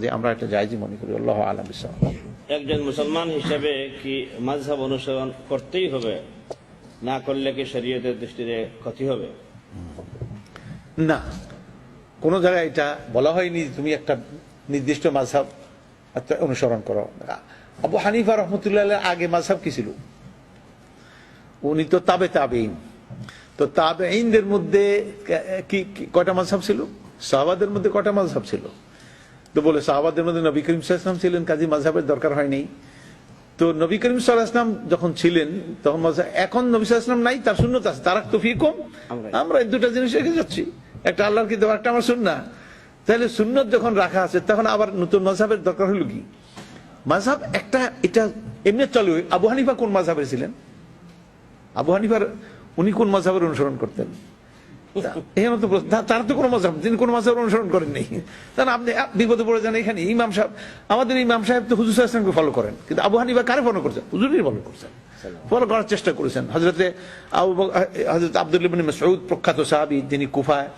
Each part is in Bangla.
যে আমরা এটা জায়জই মনে করি আল্লাহ আলম একজন মুসলমান হিসেবে কি মাঝহাব অনুসরণ করতেই হবে? না করলে কি শরীয়তের দৃষ্টিতে ক্ষতি হবে? না। কোনো জায়গায় এটা বলা হয়নি তুমি একটা নির্দিষ্ট মাঝহাব অনুসরণ করো। আবু হানিফা রহমতুল্লাহ আগে মাঝহাব কি ছিল? উনি তো তাবে তাবেইন তো তাবেইনদের মধ্যে কি কি- কয়টা মাঝহাব ছিল? সাহাবাদের মধ্যে কয়টা মাঝহাব ছিল? তো বলে সাহাবাদের মধ্যে নবী করিম সাল্লাম ছিলেন কাজী মাঝহাবের দরকার হয়নি। তো নবী করিম সাল্লাহাম যখন ছিলেন তখন এখন নবী সাল্লাহাম নাই তার শূন্যত আছে। তারা তো ফিকম আমরা- আমরা এই দুটা জিনিস রেখে যাচ্ছি। একটা আল্লাহর কি দেওয়া একটা আমার সুন্না তাহলে সুন্নত যখন রাখা আছে তখন আবার নতুন মাঝহাবের দরকার হলো কি? মাঝহাব একটা এটা এমনি চলে। আবু হানিফা কোন মাঝহাবের ছিলেন? আবু হানিফার উনি কোন মাঝহাবের অনুসরণ করতেন? এখানে তো তার তো কোনো মাঝহাব তিনি কোন মাঝহাবের অনুসরণ করেন নেই। তাহলে আপনি আপ- বিপদে পড়ে যান এখানে ইমাম সাহেব আমাদের ইমাম সাহেব তো হুজুর সাহেবকে ফলো করেন কিন্তু আবু হানিফা কারে ফলো করছেন? হুজুরই ফলো করছেন। ফলো করার চেষ্টা করেছেন। হজরতে আবু হজরত আব্দুল ইবনে মাসউদ প্রখ্যাত সাহাবী যিনি কুফায়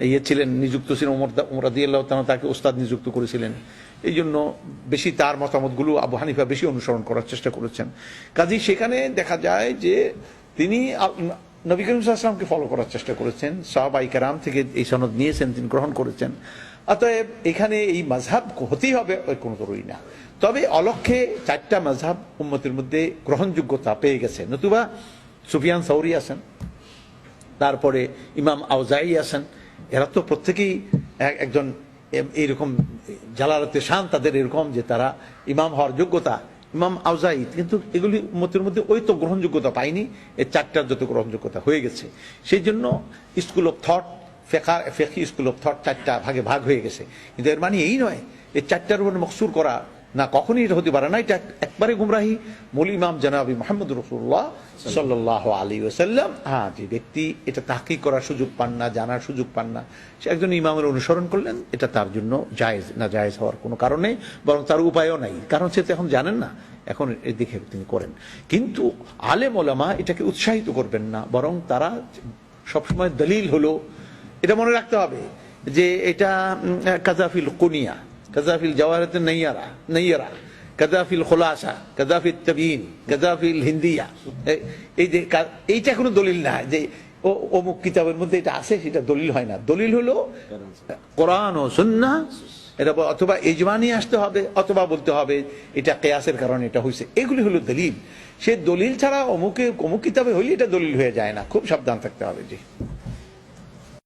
ইয়ে ছিলেন নিযুক্ত ছিলেন ওমর দা- ওমর রাদিয়াল্লাহু তাকে ওস্তাদ নিযুক্ত করেছিলেন। এই জন্য বেশি তার মতামতগুলো আবু হানিফা বেশি অনুসরণ করার চেষ্টা করেছেন। কাজী সেখানে দেখা যায় যে তিনি নবী করিম সাল্লামকে ফলো করার চেষ্টা করেছেন, সাহাবাই কারাম থেকে এই সনদ নিয়েছেন তিনি গ্রহণ করেছেন। অতএব এখানে এই মাঝহাব হতেই হবে কোনো তরুই না। তবে অলক্ষে চারটা মাঝহাব উম্মতের মধ্যে গ্রহণযোগ্যতা পেয়ে গেছে। নতুবা সুফিয়ান সৌরি আছেন, তারপরে ইমাম আউজাই আছেন, এরা তো প্রত্যেকেই এক- একজন এইরকম জালালতে শান তাদের এরকম যে তারা ইমাম হওয়ার যোগ্যতা ইমাম আউজাই কিন্তু এগুলি মতের মধ্যে ওই তো গ্রহণযোগ্যতা পাইনি এই চারটার যত গ্রহণযোগ্যতা হয়ে গেছে। সেই জন্য স্কুল অফ থট ফেকার ফেকি স্কুল অফ থট চারটা ভাগে ভাগ হয়ে গেছে। কিন্তু এর মানে এই নয়, এই চারটার উপর মকসুর করা না, কখনই এটা হতে পারে না। এটা একবারে গুমরাহি। মূল ইমাম জানাবি মোহাম্মদ রসুল্লাহ সাল্লাহ আলী ওসাল্লাম হ্যাঁ যে ব্যক্তি এটা তাকি করার সুযোগ পান না, জানার সুযোগ পান না, সে একজন ইমামের অনুসরণ করলেন, এটা তার জন্য জায়েজ, না জায়েজ হওয়ার কোনো কারণে বরং তার উপায়ও নাই। কারণ সে তো এখন জানেন না, এখন এর দিকে তিনি করেন। কিন্তু আলেম ওলামা এটাকে উৎসাহিত করবেন না, বরং তারা সবসময় দলিল হলো। এটা মনে রাখতে হবে যে এটা কাজাফিল কুনিয়া কাজাফিল জওয়াহরাত নাইয়ারা নাইয়ারা কাজাফিল খোলাসা কাজাফিল তবিন কাজাফিল হিন্দিয়া এ- এই যে এইটা কোনো দলিল না। যে ও, অমুক কিতাবের মধ্যে এটা আছে, সেটা দলিল হয় না। দলিল হলো কোরআন ও সুন্না, এটা অথবা ইজমা নিয়ে আসতে হবে, অথবা বলতে হবে, এটা কেয়াসের কারণে এটা হয়েছে এগুলি হলো দলিল। সে দলিল ছাড়া অমুকে, অমুক কিতাবে হইলে এটা দলিল হয়ে যায় না। খুব সাবধান থাকতে হবে জি